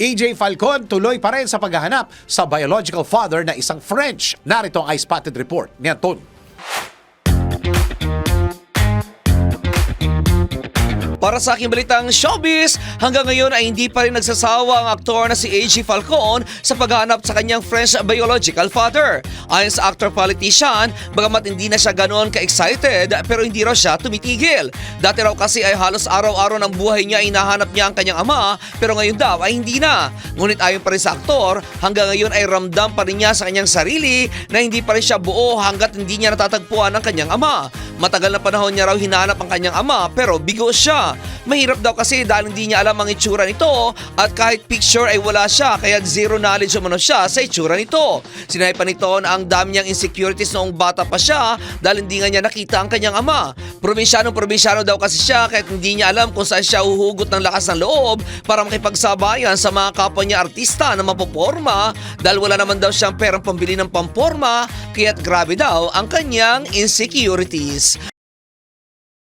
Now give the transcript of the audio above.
EJ Falcon tuloy pa rin sa paghahanap sa biological father na isang French. Narito ang I-Spotted Report ni Anton. Para sa aking balitang showbiz, hanggang ngayon ay hindi pa rin nagsasawa ang aktor na si A.G. Falcon sa paghahanap sa kanyang French biological father. Ayon sa actor-politician, bagamat hindi na siya ganoon ka-excited pero hindi raw siya tumitigil. Dati raw kasi ay halos araw-araw ng buhay niya ay hinahanap niya ang kanyang ama pero ngayon daw ay hindi na. Ngunit ayon pa rin sa aktor, hanggang ngayon ay ramdam pa rin niya sa kanyang sarili na hindi pa rin siya buo hanggat hindi niya natatagpuan ang kanyang ama. Matagal na panahon niya raw hinahanap ang kanyang ama pero bigo siya. Mahirap daw kasi dahil hindi niya alam ang itsura nito at kahit picture ay wala siya kaya zero knowledge umano siya sa itsura nito. Sinabi pa nito na ang dami niyang insecurities noong bata pa siya dahil hindi nga niya nakita ang kanyang ama. Probinsyanong probinsyano daw kasi siya kahit hindi niya alam kung saan siya uhugot ng lakas ng loob para makipagsabayan sa mga kapwa niya artista na mapoporma dahil wala naman daw siyang perang pambili ng pamporma kaya't grabe daw ang kanyang insecurities.